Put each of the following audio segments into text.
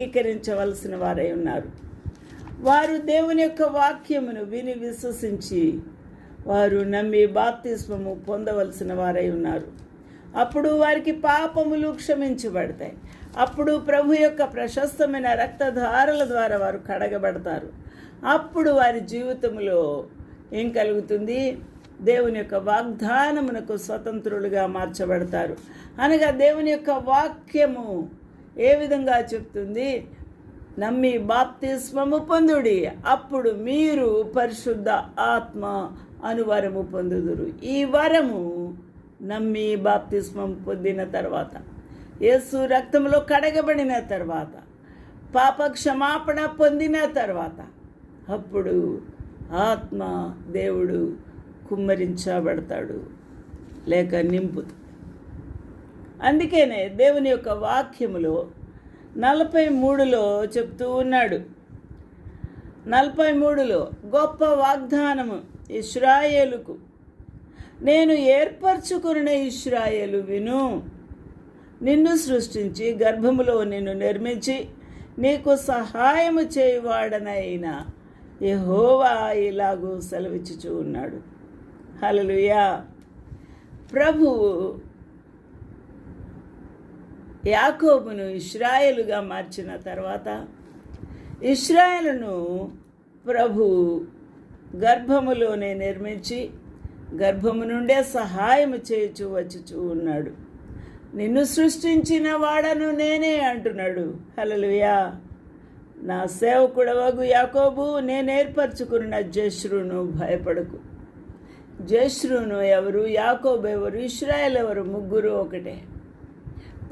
అంగీకరించవలసిన వారై ఉన్నారు. వారు దేవుని యొక్క వాక్యమును విని విశ్వసించి వారు నమ్మి బాప్తిస్మము పొందవలసిన వారై ఉన్నారు. అప్పుడు వారికి పాపములు క్షమించబడతాయి. అప్పుడు ప్రభు యొక్క ప్రశస్తమైన రక్తధారల ద్వారా వారు కడగబడతారు. అప్పుడు వారి జీవితంలో ఏం కలుగుతుంది? దేవుని యొక్క వాగ్దానమునకు స్వతంత్రులుగా మార్చబడతారు. అనగా దేవుని యొక్క వాక్యము ఏ విధంగా చెప్తుంది? నమ్మి బాప్తిస్మము పొందుడి అప్పుడు మీరు పరిశుద్ధ ఆత్మ అనువరము పొందుదురు. ఈ వరము నమ్మి బాప్తిస్మం పొందిన తర్వాత యేసు రక్తంలో కడగబడిన తర్వాత పాప క్షమాపణ పొందిన తర్వాత అప్పుడు ఆత్మ దేవుడు కుమ్మరించబడతాడు. లేక నింపుతాడు అందుకనే దేవుని యొక్క వాక్యములో నలభై మూడులో చెప్తూ ఉన్నాడు. నలభై మూడులో గొప్ప వాగ్దానము ఇస్రాయేలుకు నేను ఏర్పరచుకున్న ఇస్రాయేలు విను. నిన్ను సృష్టించి గర్భములో నిన్ను నిర్మించి నీకు సహాయము చేయువాడనైనా యహోవా ఇలాగూ సెలవిచ్చుచూ ఉన్నాడు. హలలుయా ప్రభువు యాకోబును ఇస్రాయేలుగా మార్చిన తర్వాత ఇస్రాయేలును ప్రభు గర్భములోనే నిర్మించి గర్భము నుండే సహాయము చేయుచు వచ్చుచూ ఉన్నాడు. నిన్ను సృష్టించిన వాడను నేనే అంటున్నాడు. హలలుయా నా సేవకుడవగు యాకోబు నేను ఏర్పరచుకున్న జశ్రును భయపడకు. జశ్రును ఎవరు యాకోబు ఎవరు ఇస్రాయల్ ఎవరు ముగ్గురు ఒకటే.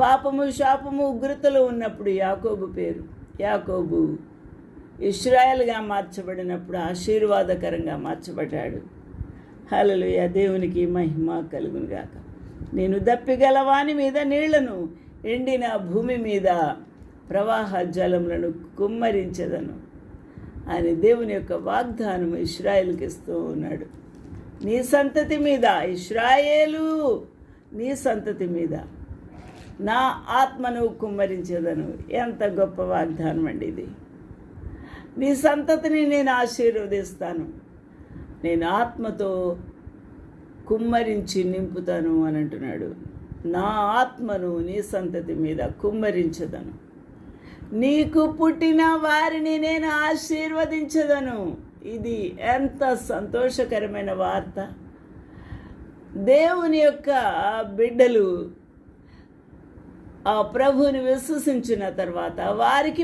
పాపము శాపము ఉగ్రతలో ఉన్నప్పుడు యాకోబు పేరు. యాకోబు ఇస్రాయల్గా మార్చబడినప్పుడు ఆశీర్వాదకరంగా మార్చబడ్డాడు. హలలుయ దేవునికి మహిమ కలుగునుగాక నేను దప్పిగలవాని మీద నీళ్ళను ఎండిన భూమి మీద ప్రవాహ జలములను కుమ్మరించదను. అని దేవుని యొక్క వాగ్దానం ఇస్రాయేల్కి ఇస్తూ ఉన్నాడు. నీ సంతతి మీద ఇస్రాయేలు నీ సంతతి మీద నా ఆత్మను కుమ్మరించేదను. ఎంత గొప్ప వాగ్దానం అండి ఇది. నీ సంతతిని నేను ఆశీర్వదిస్తాను. నేను ఆత్మతో కుమ్మరించి నింపుతాను అని అంటున్నాడు. నా ఆత్మను నీ సంతతి మీద కుమ్మరించదను. నీకు పుట్టిన వారిని నేను ఆశీర్వదించదను. ఇది ఎంత సంతోషకరమైన వార్త. దేవుని యొక్క బిడ్డలు ఆ ప్రభుని విశ్వసించిన తర్వాత వారికి